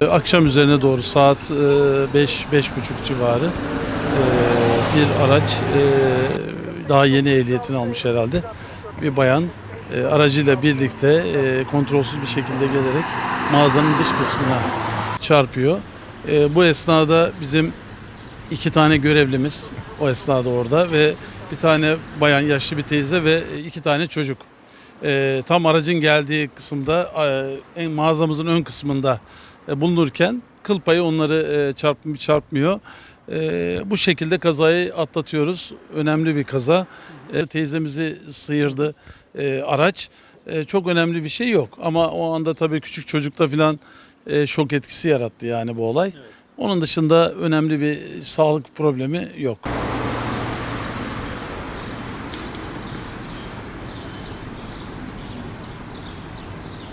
Ee, akşam üzerine doğru saat e, 5-5.30 civarı e, bir araç e, daha yeni ehliyetini almış herhalde bir bayan e, aracıyla birlikte e, kontrolsüz bir şekilde gelerek mağazanın dış kısmına çarpıyor. E, Bu esnada bizim iki tane görevlimiz o esnada orada ve bir tane bayan yaşlı bir teyze ve iki tane çocuk. E, tam aracın geldiği kısımda e, mağazamızın ön kısmında e, bulunurken kıl payı onları e, çarp, çarpmıyor. E, bu şekilde kazayı atlatıyoruz. Önemli bir kaza. E, teyzemizi sıyırdı e, araç. E, çok önemli bir şey yok ama o anda tabii küçük çocukta filan e, şok etkisi yarattı yani bu olay. Onun dışında önemli bir sağlık problemi yok.